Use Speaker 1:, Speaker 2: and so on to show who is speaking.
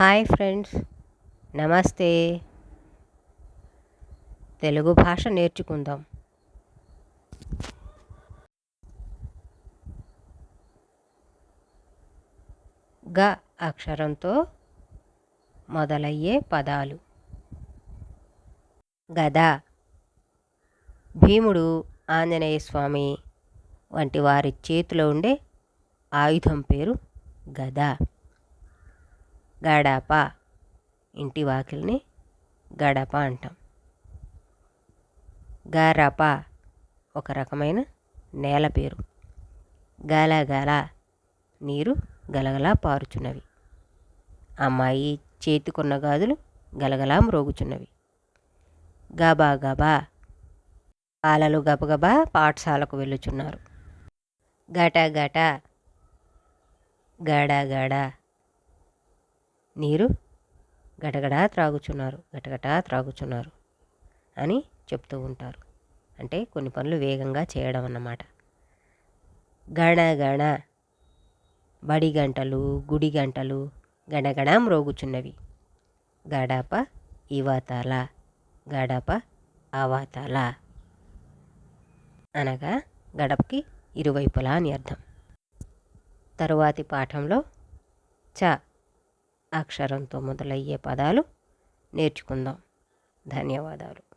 Speaker 1: Hi friends నమస్తే. తెలుగు భాష నేర్చుకుందాం. గ అక్షరంతో మొదలయ్యే పదాలు. గద భీముడు ఆంజనేయ స్వామి వంటి వారి చేతిలో ఉండే ఆయుధం పేరు గద. గడప. ఇంటి వాకిలిని గడప అంటాం. గరప ఒక రకమైన నేల పేరు. గలగల నీరు గలగలా పారుచున్నవి. అమ్మాయి చేతికున్న గాజులు గలగలా మ్రోగుచున్నవి. గబా గబా పాలలు గబగబా పాఠశాలకు వెళ్ళుచున్నారు. గట గట గడ గడ నీరు గటగడా త్రాగుచున్నారు గటగటా త్రాగుచున్నారు అని చెప్తూ ఉంటారు. అంటే కొన్ని పనులు వేగంగా చేయడం అన్నమాట. గణ గణ బడి గంటలు గుడి గంటలు గణగణ మ్రోగుచున్నవి. గడప ఇవతల గడప అవతల అనగా గడపకి ఇరువైపులా అని అర్థం. తరువాతి పాఠంలో చ అక్షరంతో మొదలయ్యే పదాలు నేర్చుకుందాం. ధన్యవాదాలు.